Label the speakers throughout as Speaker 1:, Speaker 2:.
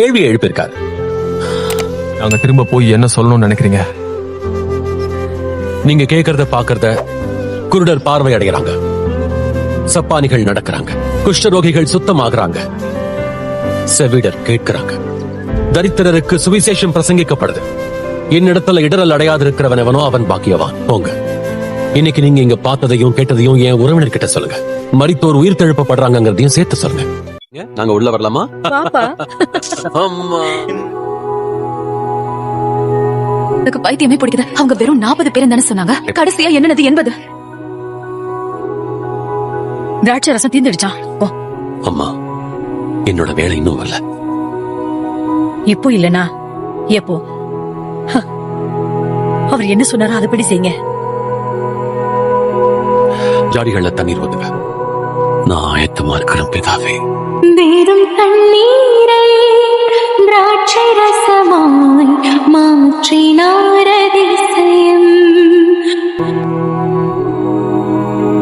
Speaker 1: கேள்வி எழுப்பியிருக்காரு.
Speaker 2: நாங்க திரும்ப போய் என்ன சொல்லணும்னு நினைக்கிறீங்க?
Speaker 1: நீங்க கேக்குறத பாக்குறத குருடர் பார்வை அடைகிறாங்க சப்பானிகள் நடக்கிறாங்க. குஷ்டரோகிகள் சுத்தமாகறாங்க. செவிடர் கேட்கிறாங்க. தரித்திரருக்கு சுவிசேஷம் பிரசங்கிக்கப்படுது. என்னிடத்துல இடரல் அடையாது இருக்கிறவன் எவனோ அவன் பாக்கியவான். போங்க. இன்னைக்கு நீங்க இங்க பார்த்ததையும் கேட்டதையும் என் உறவினர்கிட்ட சொல்லுங்க. மரித்தோர் உயிர் தெழுப்பப்படுறாங்கிறதையும் சேர்த்து சொல்லுங்க. நாங்க உள்ள வரலாமா?
Speaker 3: பாப்பா
Speaker 1: அம்மா.
Speaker 3: எனக்கு பைத்தியமே பிடிக்குது. அவங்க வெறும் நாற்பது பேர் தானே சொன்னாங்க. கடைசியா என்னது என்பது? திராட்சை ரசம் தீர்ந்துடுச்சான்
Speaker 1: அம்மா என்னோட வேலை இன்னும் வரல.
Speaker 4: இப்போ இல்லனா? எப்போ. அவர் என்ன சொன்னாரோ அதுபடி செய்யுங்க.
Speaker 1: ஜாடிகள்ல தண்ணீர் ஊத்துங்க. நான் ஆயத்தமா இருக்கிறேன் பிதாவே.
Speaker 5: வெறும் தண்ணீரை திராட்சை ரசமாய் மாற்றினார் அதிசயம்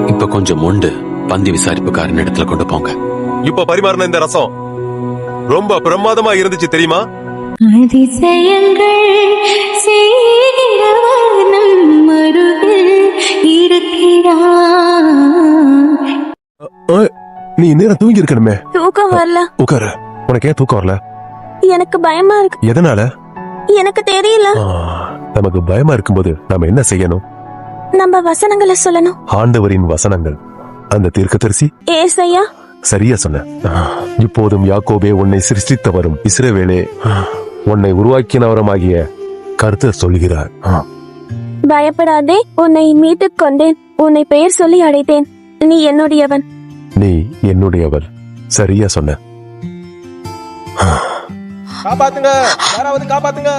Speaker 1: இப்ப கொஞ்சம் உண்டு பந்தி விசாரிப்புக்காரன் இடத்துல கொண்டு போங்க.
Speaker 6: இப்ப பரிமாறின இந்த ரசம் ரொம்ப பிரமாதமா இருந்துச்சு தெரியுமா?
Speaker 5: அதிசயங்கள் செய்கிறவர் நம் அருகில் இருக்கிறார்.
Speaker 6: நீ நேரம் தூங்கி இருக்கணுமே
Speaker 5: தூக்கம் வரல.
Speaker 6: உட்காரு உனக்கு ஏன் தூக்கம் வரல?
Speaker 5: எனக்கு பயமா இருக்கு.
Speaker 6: எதனால?
Speaker 5: எனக்கு தெரியல.
Speaker 6: நமக்கு பயமா இருக்கும்போது நாம என்ன செய்யணும்?
Speaker 5: நம்ம வசனங்களை சொல்லணும்.
Speaker 6: ஆண்டவரின் வசனங்கள். அந்த தீர்க்கதரிசி?
Speaker 5: ஏசையா.
Speaker 6: சரியா சொன்ன. இப்போதும் யாக்கோபே உன்னை சிருஷ்டித்தவரும் இஸ்ரவேலே. உன்னை உருவாக்கினவருமாகிய கருத்து சொல்கிறார்.
Speaker 5: பயப்படாதே உன்னை மீட்டுக் கொண்டேன் உன்னை பெயர் சொல்லி அழைத்தேன். நீ என்னுடையவன்?
Speaker 6: நீ என்னுடையவர். சரியா சொன்ன.
Speaker 7: காப்பாத்துங்க. யாராவது காப்பாத்துங்க.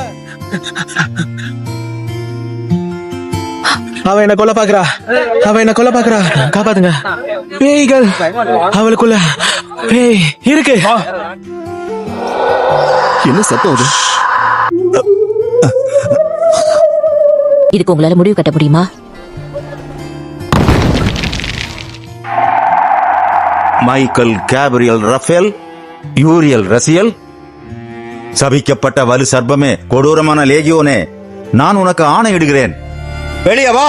Speaker 7: அவ என்ன கொல்ல பாக்குறா அவ என்ன கொல்ல பாக்குறா காப்பாத்துங்க. பேய்கள். அவளுக்குள்ள பேய் இருக்கு. என்ன சத்தம் அது?
Speaker 4: இதுக்கு உங்களால முடிவு கட்ட முடியுமா?
Speaker 8: மைக்கேல் கேப்ரியல் ரஃபேல் யூரியல் ரசியல். சபிக்கப்பட்ட வலு சர்ப்பமே கொடூரமான லேகியோனே நான் உனக்கு ஆணையிடுகிறேன். வெளியே வா!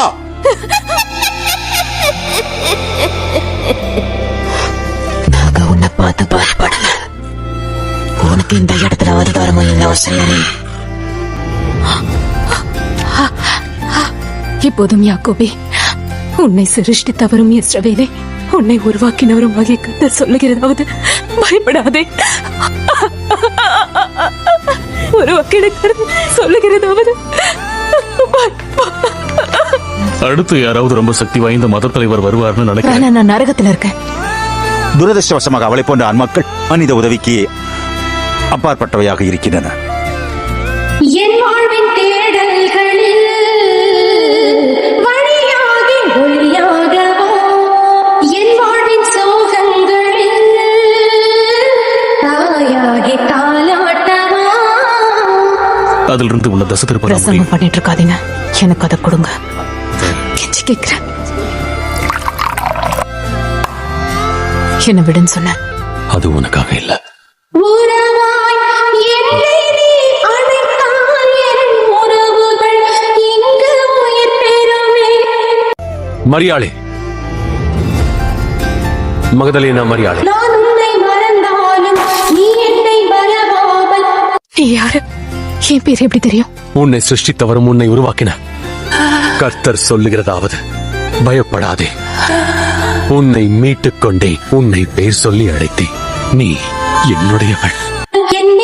Speaker 4: நாங்க உன்னை பார்த்து பயப்படல உனக்கு இந்த இடத்துல அதிகாரமும் இல்லை அவசியமே
Speaker 3: இப்போதும் யாக்கோபே உன்னை சிருஷ்டித்தவரும் இஸ்ரவேலே. உன்னை உருவாக்கினவரும் ஆகிய கத்தர் சொல்லுகிறதாவது பயப்படாதே. உருவாக்கினவர் சொல்லுகிறதாவது
Speaker 2: அடுத்து யாராவது ரொம்ப சக்தி வாய்ந்த மத தலைவர் வருவார்னு நினைக்கிறேன்.
Speaker 3: நான் நரகத்துல இருக்கேன்.
Speaker 8: துரதிருஷ்டவசமாக அவளை போன்ற ஆண்மக்கள் மனித உதவிக்கு அப்பாற்பட்டவையாக இருக்கின்றன.
Speaker 5: என் வாழ்வின்
Speaker 2: அதிலிருந்து இருந்து உன்னை தசை திருப்ப
Speaker 3: பிரசங்கம் பண்ணிட்டு இருக்காதீங்க எனக்கு அதை கொடுங்க. கெஞ்சி கேக்குறேன் என்ன விடுன்னு சொன்னேன்.
Speaker 1: அது உனக்காக இல்ல.
Speaker 5: உறவாய் என்னை நீ அழைத்தால் என் உறவுகள் இங்கு உயிர் பெறுமே.
Speaker 1: மரியாளே. மகதலேனா மரியாளே.
Speaker 5: நான் உன்னை மறந்தாலும் நீ என்னை மறவாமல்.
Speaker 3: நீ யாரு? என் பேர் எப்படி தெரியும்?
Speaker 1: உன்னை சிருஷ்டித்தவரும் உன்னை உருவாக்கின. கர்த்தர் சொல்லுகிறதாவது பயப்படாதே. உன்னை மீட்டுக் கொண்டேன் உன்னை பேர் சொல்லி அழைத்தேன். நீ என்னுடையவள்.
Speaker 5: என்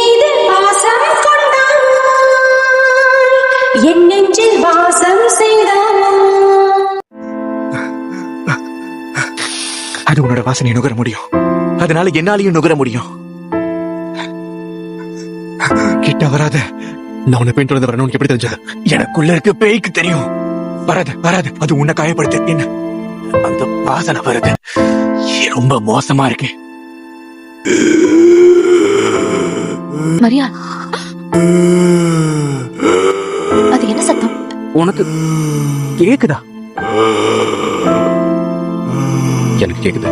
Speaker 5: நெஞ்சில் வாசம்
Speaker 7: அது உன்னோட வாசனை நுகர முடியும். அதனால என்னாலையும் நுகர முடியும். நான் உன்னை பின்தொடர்ந்து வரணும் உனக்கு எப்படி தெரிஞ்சது? எனக்குள்ள இருக்க பேய்க்கு தெரியும். வராத வராத. அது உன்னை காயப்படுத்து. என்ன? அந்த வாசனை வருது. ரொம்ப மோசமா இருக்கு.
Speaker 3: மரியா. அது என்ன சத்தம்?
Speaker 7: உனக்கு கேக்குதா?
Speaker 1: எனக்கு கேக்குது.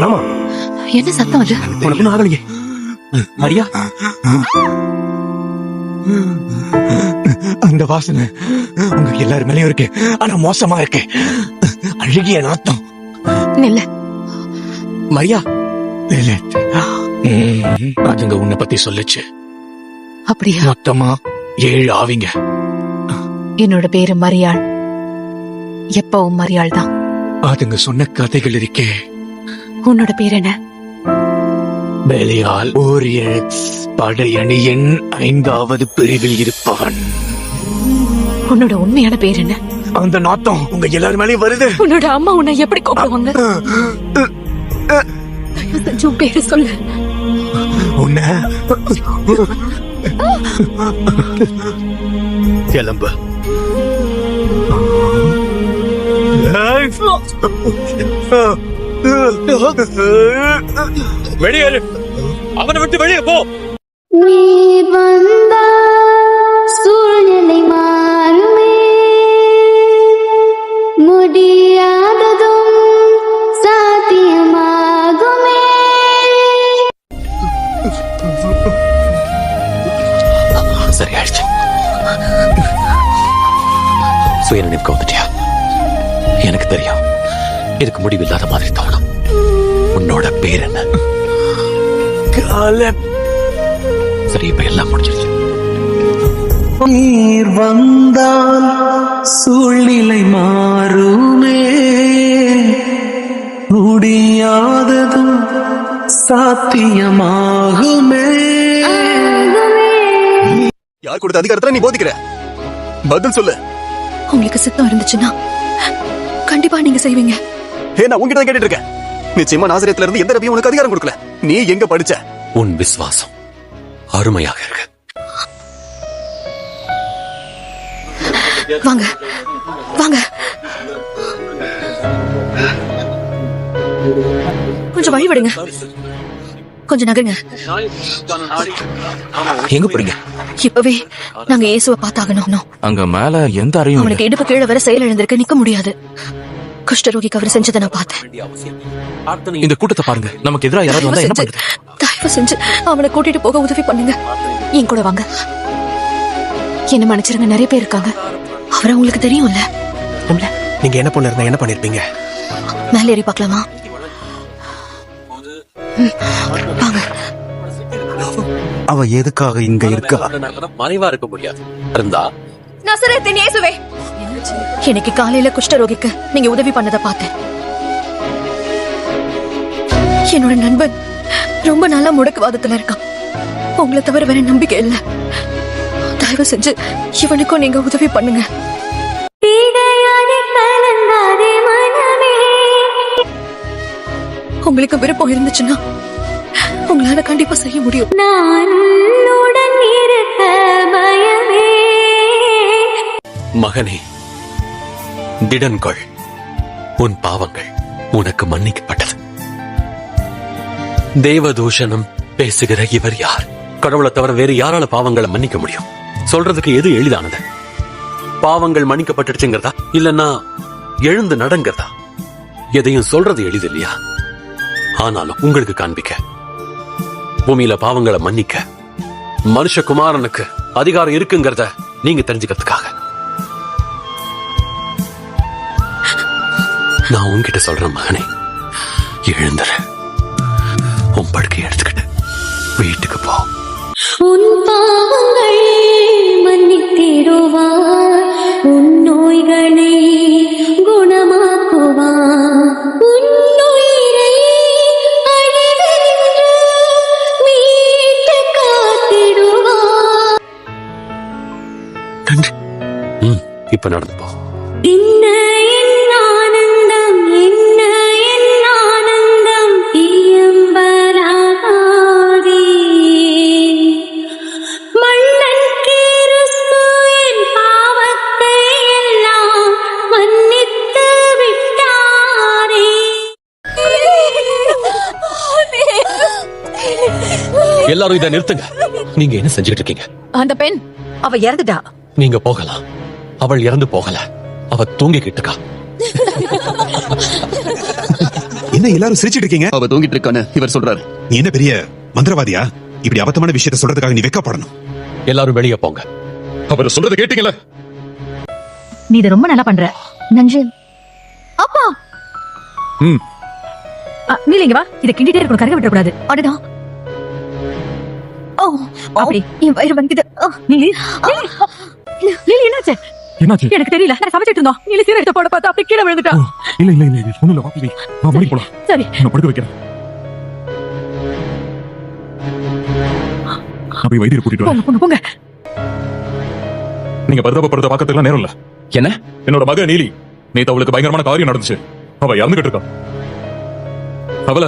Speaker 7: ஆமா.
Speaker 3: என்ன சத்தம் அது?
Speaker 7: உனக்கு ஆகலையே. மரியா. அந்த வாசனை உங்க எல்லார் மேலயும் இருக்கு. ஆனா மோசமா இருக்கு. அழுகிய நாத்தம்.
Speaker 9: நில்ல.
Speaker 7: மரியா. இல்ல. அதுங்க உன்னை பத்தி சொல்லுச்சு.
Speaker 9: அப்படியா?
Speaker 7: மொத்தமா ஏழு ஆவிங்க.
Speaker 9: என்னோட பேரு மரியாள். எப்பவும் மரியாள் தான்
Speaker 7: அதுங்க சொன்ன கதைகள் இருக்கே.
Speaker 9: உன்னோட பேர் என்ன?
Speaker 7: பெலியால் படையணியின் ஐந்தாவது பிரிவில் இருப்பவன்.
Speaker 9: உன்னோட உண்மையான பேர் என்ன?
Speaker 7: அந்த நாத்தம் உங்க எல்லார் மேலயும் வருது.
Speaker 9: உன்னோட அம்மா உன்னை எப்படி கூப்பிடுவாங்க? தயவு செஞ்சு உன் பேரு சொல்லு.
Speaker 7: உன்ன. கிளம்பு. வெளியேறு. அவனை விட்டு வெளியே போ.
Speaker 10: நீர் வந்தால் சூழ்நிலை மாறுமே. முடியாததும் சாத்தியமாகுமே.
Speaker 1: சரியாயிடுச்சு. சுயநினைவுக்கு வந்துட்டியா? எனக்கு தெரியும். இதுக்கு முடிவில்லாத மாதிரி தோணும். உன்னோட பேர் என்ன? சரி இப்ப எல்லாம் முடிஞ்சிருச்சு.
Speaker 11: நீர் வந்தால் சூழ்நிலை மாறுமே. முடியாததும் சாத்தியமாகுமே.
Speaker 12: யார் கொடுத்த அதிகாரத்துல நீ போதிக்கிற? பதில் சொல்லு.
Speaker 9: உங்களுக்கு சித்தம் இருந்துச்சுன்னா கண்டிப்பா நீங்க செய்வீங்க.
Speaker 12: ஏ நான் தான் கேட்டுட்டு இருக்கேன். நிச்சயமா நாசரியத்துல இருந்து எந்த ரபியும் உனக்கு அதிகாரம் கொடுக்கல. நீ எங்க படிச்ச?
Speaker 1: உன் விசுவாசம் அருமையாக இருக்கு.
Speaker 9: வாங்க வாங்க. கொஞ்சம் வழி விடுங்க. கொஞ்சம் நகருங்க.
Speaker 13: எங்க போறீங்க?
Speaker 9: இப்பவே நாங்க இயேசுவை பார்த்தாகணும்.
Speaker 13: அங்க மேல எந்த அறையும்
Speaker 9: அவனுக்கு இடுப்பு கீழே வர செயல் எழுந்திருக்க நிக்க முடியாது. குஷ்டரோகிக்கு அவர் செஞ்சதை நான் பார்த்தேன்.
Speaker 13: இந்த கூட்டத்தை பாருங்க. நமக்கு எதிராக யாராவது வந்தா என்ன பண்றது
Speaker 9: தயவு செஞ்சு அவனை கூட்டிட்டு போக உதவி பண்ணுங்க. என் கூட வாங்க. என்ன மன்னிச்சிருங்க நிறைய பேர் இருக்காங்க. அவரை உங்களுக்கு தெரியும்ல?
Speaker 7: நீங்க என்ன பொண்ணு இருந்தா என்ன பண்ணிருப்பீங்க?
Speaker 9: மேலே ஏறி பார்க்கலாமா? வாங்க.
Speaker 8: அவ எதுக்காக இங்க இருக்கா?
Speaker 1: மறைவா இருக்க முடியாது. இருந்தா?
Speaker 9: நசரேத்தின் இயேசுவே இன்னைக்கு காலையில குஷ்டரோகிக்கு நீங்க உதவி பண்ணத பார்த்தேன். என்னோட நண்பன் ரொம்ப நாளா முடக்குவாதத்துல இருக்கான். உங்களை தவிர வேற நம்பிக்கை இல்ல. தயவு செஞ்சு இவனுக்கும் நீங்க உதவி பண்ணுங்க. உங்களுக்கு விருப்பம் இருந்துச்சுன்னா உங்களால கண்டிப்பா செய்ய முடியும்.
Speaker 10: நான்
Speaker 1: மகனே திடன்கொள் உன் பாவங்கள் உனக்கு மன்னிக்கப்பட்டது. தேவதூஷணம் பேசுகிற இவர் யார்? கடவுளை தவிர வேறு யாரால பாவங்களை மன்னிக்க முடியும்? சொல்றதுக்கு எது எளிதானது? பாவங்கள் மன்னிக்கப்பட்டுச்சுங்கிறதா இல்லைன்னா எழுந்து நடங்கிறதா? எதையும் சொல்றது எளிது இல்லையா ஆனாலும் உங்களுக்கு காண்பிக்க பூமியில பாவங்களை மன்னிக்க மனுஷகுமாரனுக்கு அதிகாரம் இருக்குங்கிறத நீங்க தெரிஞ்சுக்கிறதுக்காக. நான் உன்கிட்ட சொல்றேன் மகனே எழுந்துரு உன் படுக்கை எடுத்துக்கிட்டு வீட்டுக்கு போ.
Speaker 10: உன் பாவங்கள் மன்னித்திடுவார். உன் நோய்களை குணமாக்குவார். உன் உயிரை அழிவினின்று மீட்டு காத்திடுவார்.
Speaker 1: நன்றி. ம் இப்ப நடந்து எல்லாரும் இதை நிறுத்துங்க. நீங்க என்ன செஞ்சுக்கிட்டு இருக்கீங்க?
Speaker 9: அந்த பெண் அவ இறந்துட்டா.
Speaker 1: நீங்க போகலாம். அவள் இறந்து போகல. அவ தூங்கிக்கிட்டு இருக்கா.
Speaker 14: என்ன எல்லாரும் சிரிச்சிட்டு இருக்கீங்க?
Speaker 13: அவ தூங்கிட்டு இருக்கான்னு இவர் சொல்றாரு.
Speaker 14: நீ என்ன பெரிய மந்திரவாதியா? இப்படி அபத்தமான விஷயத்தை சொல்றதுக்காக நீ வெக்கப்படணும்
Speaker 1: எல்லாரும் வெளியே போங்க.
Speaker 15: அவர் சொல்றதை கேட்டீங்களா
Speaker 3: நீ இதை ரொம்ப நல்லா பண்ற. நன்றி அப்பா.
Speaker 15: ம்.
Speaker 3: நீலிங்க வா. இதை கிண்டிட்டே இருக்கணும். கருக விட்டுறக்கூடாது. அடடா ஓ அப்படி என் வயிறு வலிக்குது. நீலி நீலி என்னாச்சு?
Speaker 16: என்னாச்சு?
Speaker 3: எனக்கு தெரியல. நான் சமைச்சிட்டு இருந்தோம். நீலி சீரை எடுத்து போட பார்த்தா அப்படி கீழே விழுந்துட்டா.
Speaker 16: இல்ல இல்ல இல்ல ஒண்ணும் இல்ல வாப்பி நான் மணி போலாம்.
Speaker 3: சரி.
Speaker 16: நான் படுக்க வைக்கிறேன். நான் போய் வைத்தியரை கூட்டிட்டு
Speaker 3: போங்க
Speaker 15: நீங்க பரிதாபப்படுறத பார்க்கறதுக்கு நேரம் இல்ல.
Speaker 1: என்ன?
Speaker 15: என்னோட மக நீலி நேத்து அவளுக்கு பயங்கரமான காரியம் நடந்துச்சு. அவ இறந்துகிட்டு இருக்கா. அவள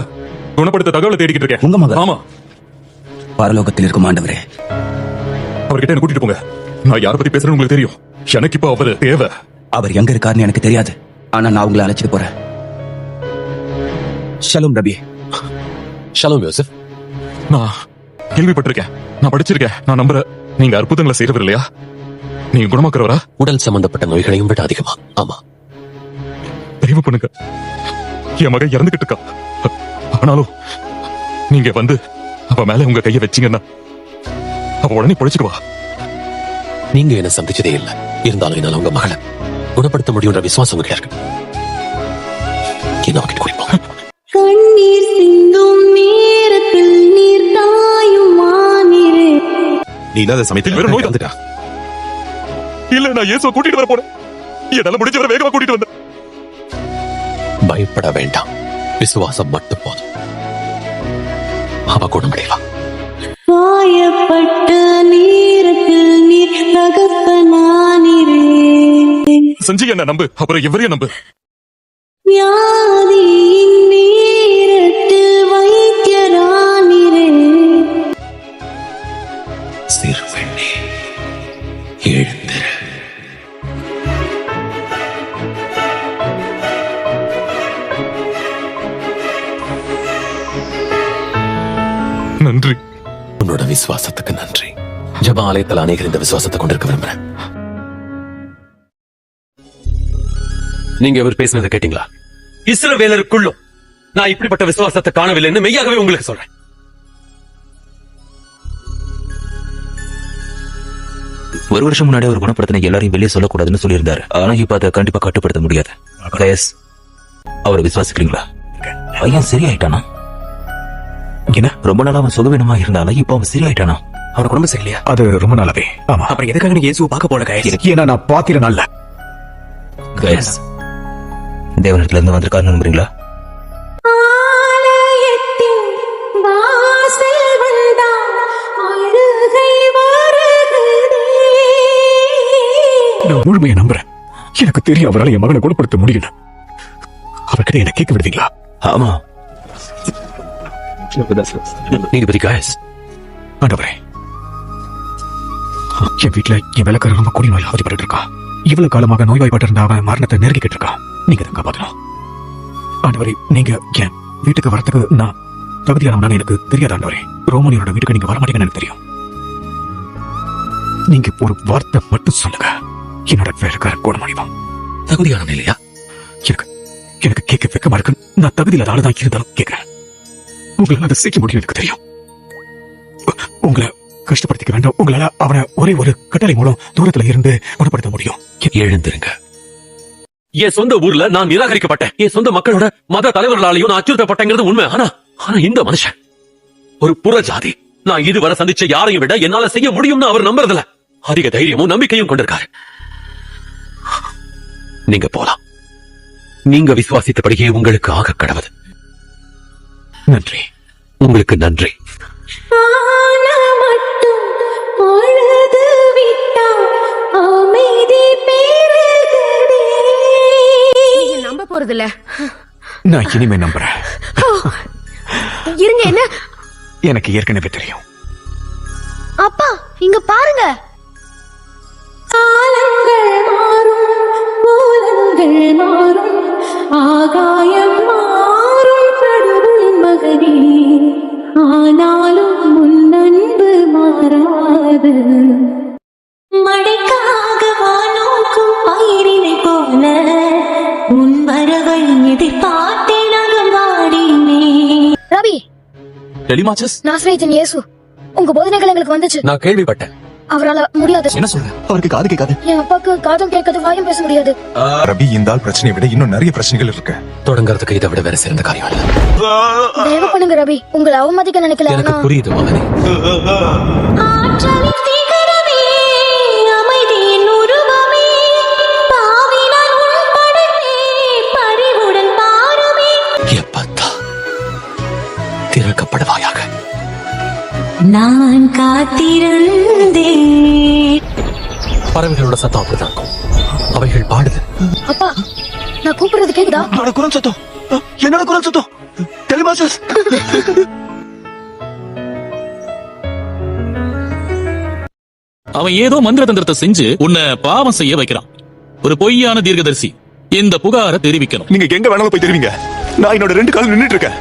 Speaker 15: குணப்படுத்த தகவலை தேடிக்கிட்டு இருக்கேன்.
Speaker 7: உங்க மக
Speaker 15: ஆமா.
Speaker 7: பரலோகத்தில் இருக்கும் ஆண்டவரே.
Speaker 15: அவர்கிட்ட என்ன கூட்டிட்டு போங்க. நான் யார பத்தி பேசுறேன்னு உங்களுக்கு தெரியும். எனக்கு இப்ப அவரு தேவை.
Speaker 7: அவர் எங்க இருக்காருன்னு எனக்கு தெரியாது. ஆனா நான் உங்களை அழைச்சிட்டு போறேன். Shalom rabbi.
Speaker 1: Shalom Yosef.
Speaker 15: நான் கேள்விப்பட்டிருக்கேன். நான் படிச்சிருக்கேன். நான் நம்புறேன் நீங்க அற்புதங்களை செய்யறவர் இல்லையா? நீங்க குணமாக்குறவரா?
Speaker 1: உடல் சம்பந்தப்பட்ட நோய்களையும் விட அதிகமா. ஆமா.
Speaker 15: தயவு பண்ணுங்க. என் மகன் இறந்துகிட்டு இருக்கா ஆனாலும் நீங்க வந்து அவ மேல உங்க கைய வச்சீங்கன்னா அவ உடனே பொழைச்சுக்குவா
Speaker 1: நீங்க என்ன சந்திச்சதே இல்ல. இருந்தாலும் என்னால உங்க மகளை குணப்படுத்த முடியுன்ற விசுவாசம் உங்ககிட்ட இருக்கு. என்ன அவகிட்ட குடிப்போம்?
Speaker 10: கண்ணீர் சிந்தும் நேரத்தில் நீர் தாயும் மானிரே
Speaker 14: நீ இல்லாத சமயத்தில்
Speaker 15: வேற நோய்
Speaker 14: வந்துட்டா?
Speaker 15: இல்ல நான் இயேசுவை கூட்டிட்டு வர போறேன். என்னால முடிஞ்ச வரை வேகமா கூட்டிட்டு வந்தேன்.
Speaker 1: பயப்பட வேண்டாம். விசுவாசம் மட்டும் போதும். அவ குணமடைவா
Speaker 10: காயப்பட்ட நேரத்தில் நீர் தகப்பனானிரே.
Speaker 15: செஞ்சு என்ன நம்பு அப்புறம் எவரையும் நம்பு.
Speaker 10: வியாதியின்
Speaker 1: உன்னோட விசுவாசத்துக்கு நன்றி. ஜப ஆலயத்தில் அநேகர் இந்த விசுவாசத்தை கொண்டிருக்க விரும்புறேன். நீங்க இவர் பேசினதை கேட்டீங்களா? இஸ்ரவேலருக்குள்ளும் நான் இப்படிப்பட்ட விசுவாசத்தை காணவில்லைன்னு மெய்யாகவே உங்களுக்கு சொல்றேன்.
Speaker 7: ஒரு வருஷம் முன்னாடி அவர் குணப்படுத்தின எல்லாரையும் வெளியே சொல்லக்கூடாதுன்னு சொல்லியிருந்தாரு. ஆனா இப்ப அதை கண்டிப்பா கட்டுப்படுத்த முடியாது. அவரை விசுவாசிக்கிறீங்களா? பையன் சரியாயிட்டானா? என்ன? ரொம்ப நாளா அவன் சுகவீனமா இருந்தாலும் இப்ப அவன் சரியாயிட்டானா அவன் குடும்பம் சரியில்லையா?
Speaker 16: அது ரொம்ப நாளாவே. ஆமா. அப்புறம் எதுக்காக நீ இயேசுவை பார்க்க போல கைஸ் ஏன்னா நான் பாத்திர நாள்ல.
Speaker 7: தேவனத்துல இருந்து வந்திருக்காருன்னு நம்புறீங்களா?
Speaker 16: நான் முழுமையை நம்புறேன். எனக்கு தெரியும் அவரால் என் மகனை குணப்படுத்த முடியல அவர்கிட்ட என்ன கேட்க விடுவீங்களா?
Speaker 7: ஆமா.
Speaker 1: நீதிபதி காயஸ்
Speaker 16: ஆண்டவரே. என் வீட்டுல என் வேலைக்காரர் ரொம்ப கொடி நோயில் அவதிப்பட்டு இருக்கா. இவ்வளவு காலமாக நோய்வாய்ப்பட்டு இருந்த அவன் மரணத்தை நெருங்கிக்கிட்டு இருக்கா. நீங்க தான் காப்பாத்தணும். ஆண்டவரே நீங்க என் வீட்டுக்கு வரத்துக்கு நான் தகுதியானவனான்னு எனக்கு தெரியாது ஆண்டவரே. ரோமனியோட வீட்டுக்கு நீங்க வர மாட்டீங்கன்னு எனக்கு தெரியும். நீங்க ஒரு வார்த்தை மட்டும் சொல்லுங்க. என்னோட வேலைக்காரர் குணமடைவான்
Speaker 1: தகுதியானவன் இல்லையா?
Speaker 16: எனக்கு எனக்கு கேட்க வெக்கமா இருக்கு. நான் தகுதியில் ஆளுதான் இருந்தாலும் கேட்கிறேன். உங்களால அதை செய்ய முடியும் எனக்கு தெரியும். உங்களை கஷ்டப்படுத்திக்க வேண்டாம். உங்களால அவனை ஒரே ஒரு கட்டளை மூலம் தூரத்துல இருந்து குணப்படுத்த முடியும்.
Speaker 1: எழுந்திருங்க. என் சொந்த ஊர்ல நான் நிராகரிக்கப்பட்டேன். என் சொந்த மக்களோட மத தலைவர்களாலையும் நான் அச்சுறுத்தப்பட்டேங்கிறது உண்மை. ஆனா ஆனா இந்த மனுஷன் ஒரு புற ஜாதி. நான் இதுவரை சந்திச்ச யாரையும் விட என்னால செய்ய முடியும்னு அவர் நம்புறதில்ல. அதிக தைரியமும் நம்பிக்கையும் கொண்டிருக்காரு. நீங்க போலாம். நீங்க விசுவாசித்தபடியே உங்களுக்கு ஆக கடவுது
Speaker 16: நன்றி.
Speaker 1: உங்களுக்கு நன்றி.
Speaker 10: ஆனா மட்டும் அழுது விட்டான் அமைதி பெருகுதே
Speaker 3: நம்ப போறது இல்ல
Speaker 16: நான் இனிமே நம்புறேன்.
Speaker 3: இருங்க என்ன?
Speaker 16: எனக்கு ஏற்கனவே தெரியும்.
Speaker 3: அப்பா இங்க பாருங்க.
Speaker 7: டெலிமாச்சஸ்
Speaker 3: நாசரேத்தன் இயேசு உங்க போதனைகள் எங்களுக்கு வந்துச்சு.
Speaker 1: நான் கேள்விப்பட்டேன்.
Speaker 3: அவரால முடியாது.
Speaker 16: என்ன சொல்ற? அவருக்கு காது கேட்காது.
Speaker 3: என் அப்பாக்கு காதும் கேட்காது வாயும் பேச முடியாது.
Speaker 14: ரவி இந்த ஆள் பிரச்சனையை விட இன்னும் நிறைய பிரச்சனைகள் இருக்கு.
Speaker 1: தொடங்கறதுக்கு இதை விட வேற சிறந்த காரியம் இல்ல.
Speaker 3: தயவு பண்ணுங்க ரவி உங்களை அவமதிக்க நினைக்கல
Speaker 1: எனக்கு புரியுது மகனே.
Speaker 10: ஆற்றலின் நான் காத்திருந்தேன்.
Speaker 1: பறவைகளோட சத்தம் அப்படிதான் அவைகள் பாடுது.
Speaker 3: அப்பா நான் கூப்பிடுறது கேக்குதா?
Speaker 16: என்னோட குரல் சத்தம். என்னோட குரல் சத்தம். டெலிமாசஸ்
Speaker 17: அவன் ஏதோ மந்திர தந்திரத்தை செஞ்சு உன்னை பாவம் செய்ய வைக்கிறான். ஒரு பொய்யான தீர்க்கதரிசி இந்த புகாரை தெரிவிக்கணும்.
Speaker 15: நீங்க எங்க வேணாலும் போய் தெரிவிங்க. நான் என்னோட ரெண்டு காலம் நின்னுட்டு இருக்கேன்.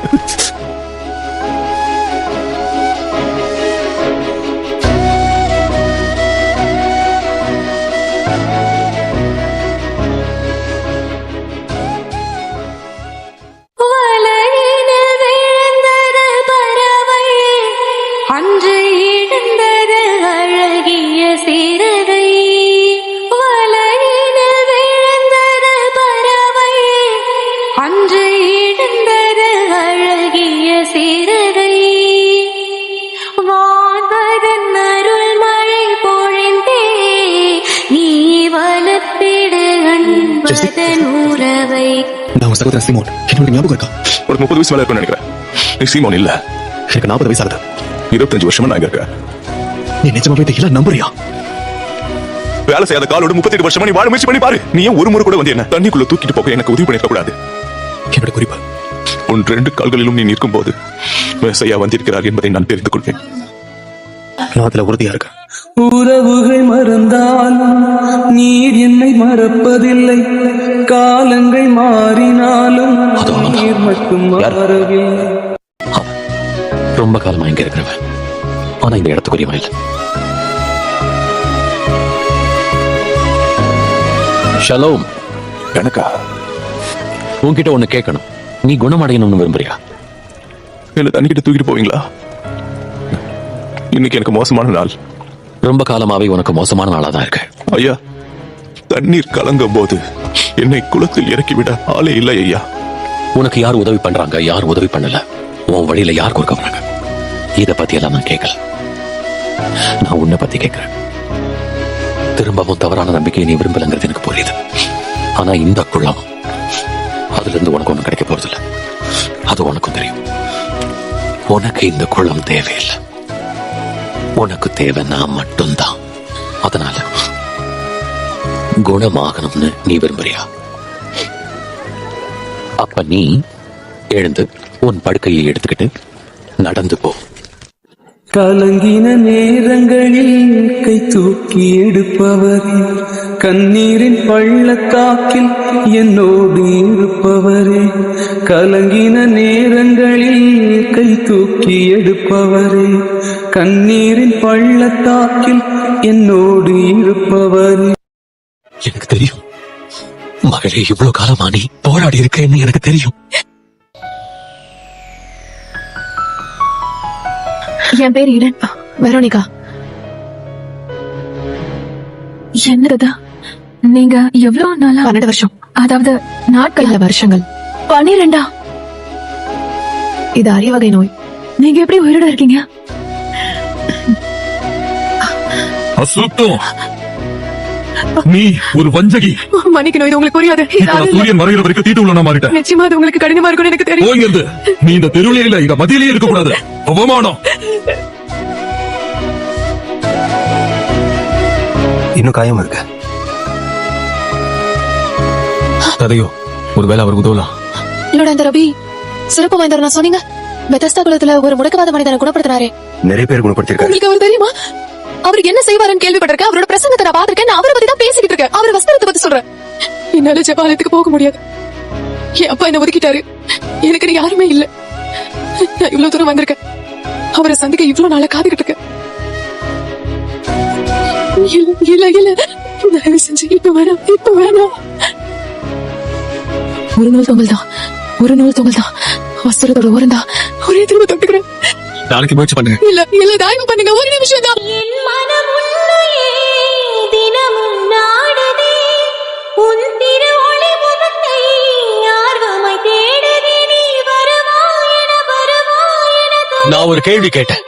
Speaker 16: உன் சகோதரன் சீமோன். என்னோட ஞாபகம் இருக்கா?
Speaker 15: ஒரு முப்பது வயசு மேல இருக்கும்னு நினைக்கிறேன். நீ சீமோன் இல்ல.
Speaker 16: எனக்கு நாற்பது வயசு ஆகுது
Speaker 15: இருபத்தஞ்சு வருஷமா நான் இங்க இருக்கேன்.
Speaker 16: நீ நிஜமாவே எல்லாம் நம்புறியா?
Speaker 15: வேலை செய்யாத காலோட முப்பத்தெட்டு வருஷமா நீ வாழ முயற்சி பண்ணி பாரு. நீ ஏன் ஒரு முறை கூட வந்து என்ன? தண்ணிக்குள்ள தூக்கிட்டு போக எனக்கு உதவி பண்ணிருக்க கூடாது
Speaker 16: என்னோட குறிப்பு.
Speaker 15: உன் ரெண்டு கால்களிலும் நீ நிற்கும் போது மேசையா வந்திருக்கிறார் என்பதை நான் தெரிந்து கொள்வேன்
Speaker 16: நான் அதுல உறுதியா இருக்கேன்.
Speaker 11: உறவுகள் மறந்தாலும் நீர் என்னை மறப்பதில்லை. காலங்கள் மாறினாலும் நீர் மட்டும் மாறவில்லை
Speaker 1: ரொம்ப காலமா இங்க இருக்கிறவன். ஆனா இந்த இடத்துக்குரியவன் இல்ல. ஷலோம்.
Speaker 15: எனக்கா?
Speaker 1: உன்கிட்ட ஒண்ணு கேட்கணும். நீ குணமடையணும்னு விரும்புறியா?
Speaker 15: என்ன தண்ணிக்கிட்ட தூக்கிட்டு போவீங்களா? இன்னைக்கு எனக்கு மோசமான நாள்.
Speaker 1: ரொம்ப காலமாவே உனக்கு மோசமான நாளா தான் இருக்கு.
Speaker 15: ஐயா தண்ணீர் கலங்கும் போது என்னை குளத்தில் இறக்கிவிட ஆளே இல்லை ஐயா.
Speaker 1: உனக்கு யார் உதவி பண்றாங்க? யார் உதவி பண்ணல? உன் வழியில யார் கொடுக்க வராங்க இத பத்தி எல்லாம் நான் கேட்கல. நான் உன்னை பத்தி கேட்கிறேன். திரும்பவும் தவறான நம்பிக்கையை நீ விரும்பலங்கிறது எனக்கு புரியுது. ஆனா இந்த குள்ளம் அதுல இருந்து உனக்கு ஒண்ணும் கிடைக்க போறதில்ல. அது உனக்கும் தெரியும். உனக்கு இந்த குளம் தேவையில்லை. உனக்கு தேவை நான் மட்டும்தான். அதனால குணமாகணும்னு நீ விரும்புறியா? அப்ப நீ எழுந்து உன் படுக்கையை எடுத்துக்கிட்டு நடந்து போ.
Speaker 11: கலங்கின நேரங்களில் கை தூக்கி எடுப்பவரே கண்ணீரின் பள்ளத்தாக்கில் என்னோடு இருப்பவரே. கலங்கின நேரங்களில் கை தூக்கி எடுப்பவரே கண்ணீரின் பள்ளத்தாக்கில் என்னோடு இருப்பவரே.
Speaker 1: எனக்கு தெரியும். மகளே இவ்வளவு காலமா நீ போராடி இருக்கேன்னு எனக்கு தெரியும்.
Speaker 3: என் பேர் ஈடன் வெரோனிகா. என்னது நீங்க எவ்வளவு நாளா பன்னெண்டு வருஷம். அதாவது நாட்கள். வருஷங்கள். பன்னிரெண்டா? இது அரியவகை நோய். நீங்க எப்படி உயிரோட இருக்கீங்க?
Speaker 15: அசுத்தம். நீ ஒரு வஞ்சகி.
Speaker 3: மன்னிக்கணும் இது உங்களுக்கு புரியாது.
Speaker 15: சூரியன் மறைகிற வரைக்கும் தீட்டு உள்ள மாறிட்டேன்.
Speaker 3: நிச்சயமா அது உங்களுக்கு கடினமா இருக்கும்னு எனக்கு தெரியும்.
Speaker 15: போயிருந்து நீ இந்த தெருவிலே இல்ல இங்க மதியிலேயே இருக்க கூடாது அவமானம்.
Speaker 16: இன்னும் காயம் இருக்கு? அதையோ ஒருவேளை அவர் உதவலாம்.
Speaker 3: என்னோட அந்த ரவி சிறப்பு வாய்ந்தவர் நான் சொன்னீங்க. பெதஸ்தா குலத்துல ஒரு முடக்கவாத மனிதனை குணப்படுத்தினாரே.
Speaker 16: நிறைய பேர் குணப்படுத்திருக்காரு.
Speaker 3: உங்களுக்கு அவர் தெரியுமா? அவர் என்ன செய்வாருன்னு கேள்விப்பட்டிருக்கேன். அவரோட பிரசங்கத்தை நான் பாத்திருக்கேன் நான் அவரை பத்தி தான் பேசிக்கிட்டு இருக்கேன். அவர் வஸ்திரத்தை பத்தி சொல்றேன் என்னால ஜபாலயத்துக்கு போக முடியாது. என் அப்பா என்ன ஒதுக்கிட்டாரு. எனக்கு யாருமே இல்ல. நான் இவ்வளவு தூரம் வந்திருக்கேன். அவரை சந்திக்க இவ்வளவு நாளா காத்துக்கிட்டு இருக்கேன். இல்ல இல்ல இல்ல. தயவு செஞ்சு இப்ப வேணாம் இப்ப வேணாம். ஒரு நாள் தொங்கல் தான் ஒரு நாள் தொங்கல் தான் வஸ்திரத்தோட ஓரம் தான் ஒரே திரும்ப தொட்டுக்கிறேன்.
Speaker 16: நாளைக்கு முயற்சி பண்ணுங்க
Speaker 3: இல்ல இல்ல தயவு பண்ணுங்க. ஒரு நிமிஷம் தான்.
Speaker 10: என் மனம் உன்னையே தினமும் நாடுதே. உன் திரு ஒளி முகத்தை ஆர்வமாய் தேடுதே. நீ வருவாயென வருவாயென
Speaker 1: நான் ஒரு கேள்வி கேட்டேன்.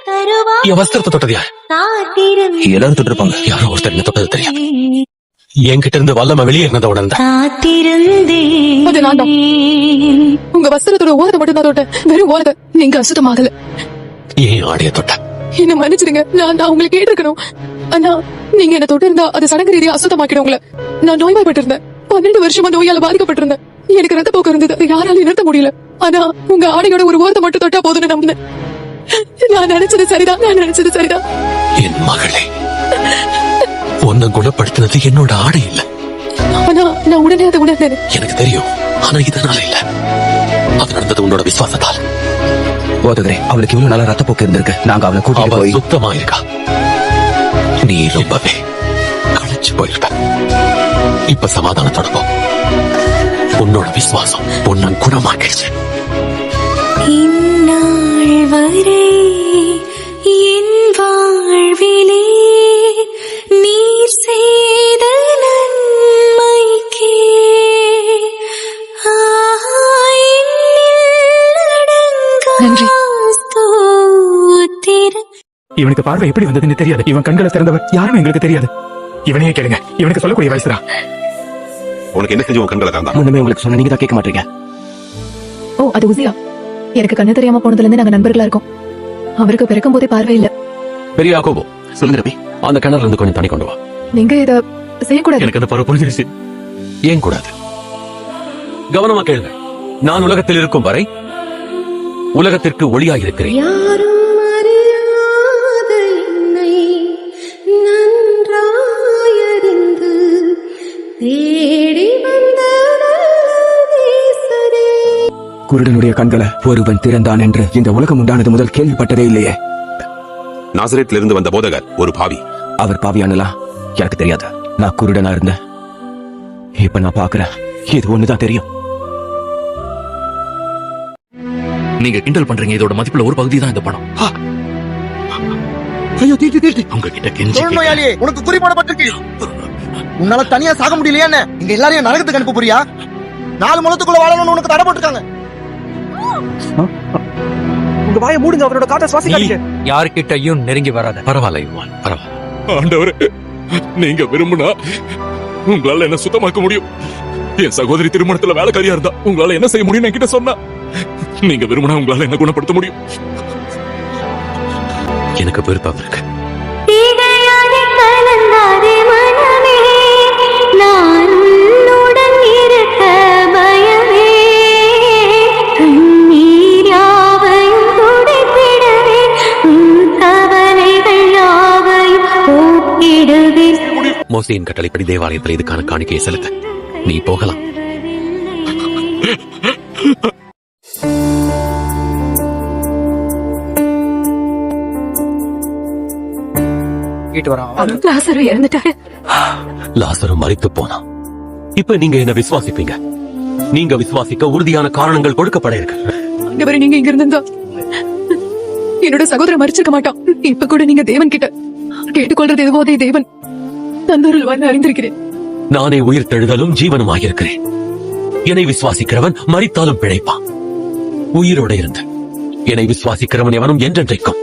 Speaker 1: என் வஸ்திரத்தை தொட்டது யார்?
Speaker 7: எல்லாரும் தொட்டிருப்பாங்க.
Speaker 1: யாரோ ஒருத்தர் என்ன தொட்டது தெரியாது. என்கிட்ட இருந்து வல்லம வெளியேறினத உணர்ந்த
Speaker 10: காத்திருந்தேன்
Speaker 3: அது நான் தான். உங்க வஸ்திரத்தோட ஓரத்தை மட்டும் தான் தொட்டேன். வெறும் ஓரத்தை நீங்க அசுத்தமாகல.
Speaker 1: ஏன் ஆடைய தொட்ட
Speaker 3: என்ன மன்னிச்சிடுங்க. நான் நான் உங்களுக்கு கேட்டிருக்கணும். ஆனா நீங்க என்ன தொட்டிருந்தா அது சடங்கு ரீதியா அசுத்தமாக்கிடும் உங்களை. நான் நோய்வாய்ப்பட்டிருந்தேன். பன்னெண்டு வருஷமா நோயால பாதிக்கப்பட்டிருந்தேன். எனக்கு ரத்த போக்கு இருந்தது. அதை யாராலையும் நிறுத்த முடியல. ஆனா உங்க ஆடையோட ஒரு ஓரத்தை மட்டும் தொட்டா போதும்னு நம்பினேன். நான் நினைச்சது சரிதான். நான் நினைச்சது சரிதான்.
Speaker 1: என் மகளே உன்னை குணப்படுத்தினது என்னோட ஆடை இல்ல.
Speaker 3: ஆனா நான் உடனே அதை உணர்ந்தேன்.
Speaker 1: எனக்கு தெரியும். ஆனா இதனால இல்ல. அது நடந்தது உன்னோட விசுவாசத்தால்.
Speaker 7: ஓதுகிறேன் அவளுக்கு இவ்வளவு நாளா ரத்தப்போக்கு இருந்திருக்கு. நாங்க அவளை கூட்டிட்டு போய்
Speaker 1: சுத்தமா இருக்கா நீ ரொம்பவே களைச்சு போயிருப்ப இப்ப சமாதானத்தோட போ உன்னோட விசுவாசம் உன்னை குணமாக்கிடுச்சு.
Speaker 10: இந்நாள் வரை என் வாழ்விலே நீர் செய்த
Speaker 16: இவனுக்கு பார்வை எப்படி வந்ததுன்னு தெரியாது. இவன் கண்களை திறந்தவர் யாரும் எங்களுக்கு தெரியாது. இவனையே கேளுங்க. இவனுக்கு சொல்லக்கூடிய வயசுதான்.
Speaker 14: உனக்கு என்ன செஞ்சு உன் கண்களை தான்
Speaker 7: முன்னமே உங்களுக்கு சொன்ன நீங்க தான் கேட்க மாட்டீங்க.
Speaker 3: ஓ அது உசியா எனக்கு கண்ணு தெரியாம போனதுல இருந்து நாங்க நண்பர்களா இருக்கோம். அவருக்கு பிறக்கும் போதே பார்வை இல்ல.
Speaker 1: பெரிய யாக்கோபோ
Speaker 7: சொல்லுங்க ரவி.
Speaker 1: அந்த கிணறுல இருந்து கொஞ்சம் தண்ணி கொண்டு வா.
Speaker 3: நீங்க இத செய்யக்கூடாது.
Speaker 16: எனக்கு அந்த பருவ புரிஞ்சிருச்சு.
Speaker 1: ஏன் கூடாது? கவனமா கேளுங்க. நான் உலகத்தில் இருக்கும் வரை உலகத்திற்கு ஒளியாக இருக்கிறேன்
Speaker 10: தேடி வந்த.
Speaker 7: குருடனுடைய கண்களை ஒருவன் திறந்தான் என்று இந்த உலகம் உண்டானது முதல் கேள்விப்பட்டதே இல்லையே.
Speaker 14: நாசரேட்ல இருந்து வந்த போதகர் ஒரு பாவி.
Speaker 7: அவர் பாவியானலாம் எனக்கு தெரியாது. நான் குருடனா இருந்தேன். இப்ப நான் பாக்குறேன் இது ஒண்ணுதான் தெரியும்.
Speaker 17: நீங்க கிண்டல் பண்றீங்க. இதோட மதிப்புல ஒரு பகுதி தான் இந்த பணம்
Speaker 16: ஐயோ தீர்த்தி தீர்த்தி
Speaker 17: உங்ககிட்ட கெஞ்சி
Speaker 18: உனக்கு குறி போடப்பட்டிருக்கு. உன்னால தனியா சாக முடியலையா என்ன? இங்க எல்லாரையும் நரகத்துக்கு அனுப்ப போறியா? நாலு முளத்துக்குள்ள வாழணும்னு உனக்கு தடை போட்டுருக்காங்க. உங்க வாயை மூடுங்க அவரோட காட்ட சுவாசிக்காதீங்க.
Speaker 16: யாருக்கிட்டையும் நெருங்கி வராத.
Speaker 1: பரவாயில்ல இவான் பரவாயில்ல.
Speaker 15: ஆண்டவரே நீங்க விரும்புனா உங்களால என்ன சுத்தமாக்க முடியும்? என் சகோதரி திருமணத்துல வேலைக்காரியா இருந்தா உங்களால என்ன செய்ய முடியும் என்கிட்ட சொன்னா நீங்க விரும்பினா உங்களால என்ன குணப்படுத்த முடியும்?
Speaker 1: எனக்கு விருப்பம் இருக்கு. மோசையின் கட்டளைப்படி தேவாலயத்தில் இதுக்கான காணிக்கையை செலுத்த. நீ போகலாம்.
Speaker 3: லாசரு இறந்துட்டாரு.
Speaker 1: மறித்து இப்ப நீங்க என்ன விசுவாசிப்பீங்க? நீங்க விசுவாசிக்க உறுதியான காரணங்கள் கொடுக்கப்பட இருக்கு
Speaker 3: ஆண்டவரே நீங்க இங்க இருந்தா என்னோட சகோதரன் மறிச்சிருக்க மாட்டான். இப்ப கூட நீங்க தேவன் கிட்ட கேட்டுக்கொள்றது எதுவோ அதே தேவன். தந்தருள் வந்து அறிந்திருக்கிறேன்.
Speaker 1: நானே உயிர் தெழுதலும் ஜீவனும் ஆகியிருக்கிறேன். என்னை விசுவாசிக்கிறவன் மறித்தாலும் பிழைப்பான். உயிரோட இருந்து என்னை விசுவாசிக்கிறவன் எவனும் என்றென்றைக்கும்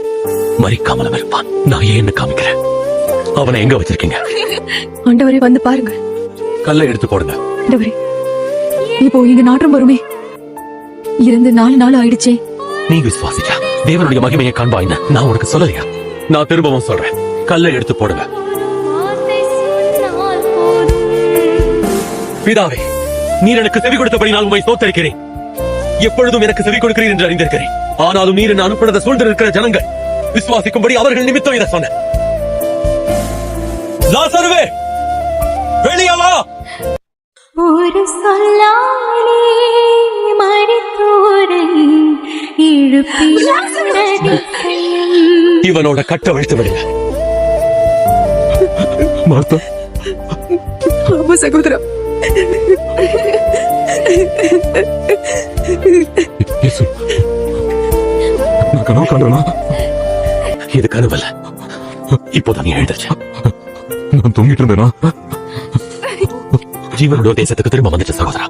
Speaker 1: மறிக்காமலும் இருப்பான் நான் ஏன்னு காமிக்கிறேன்? அவனை எங்க வச்சிருக்கீங்க?
Speaker 3: ஆண்டவரே வந்து பாருங்க
Speaker 1: கல்லை எடுத்து போடுங்க.
Speaker 3: ஆண்டவரே இப்போ இங்க நாற்றம் வருமே? இருந்து நாலு நாள் ஆயிடுச்சே.
Speaker 1: நீ விசுவாசிச்சா தேவனுடைய மகிமையை காண்பாயின்னு நான் உனக்கு சொல்லலையா? நான் திரும்பவும் சொல்றேன். கல்லை எடுத்து போடுங்க. பிதாவே நீர் எனக்கு செவி கொடுத்தபடி நான் உண்மை சோத்தரிக்கிறேன் எப்பொழுதும் எனக்கு செவி கொடுக்கிறீர் என்று அறிந்திருக்கிறேன். ஆனாலும் நீர் என்ன அனுப்புனத சூழ்ந்திருக்கிற ஜனங்கள் விசுவாசிக்கும்படி அவர்கள் நிமித்தம் இதை சொன்ன. லாசருவே வெளியே வா.
Speaker 10: ஒரு சொல்லாலே மறித்தோரை
Speaker 1: இவனோட கட்ட விழுத்து விடுங்க
Speaker 15: மார்த்தா.
Speaker 3: ஆமா சகோதரா.
Speaker 15: நான் கனவு காண்றேனா
Speaker 1: இது கனவல்ல. இப்போதான் நீ எழுந்துருச்சு.
Speaker 15: நான் தூங்கிட்டு இருந்தேனா?
Speaker 1: ஜீவனோட தேசத்துக்கு திரும்ப வந்துட்டு சகோதரா.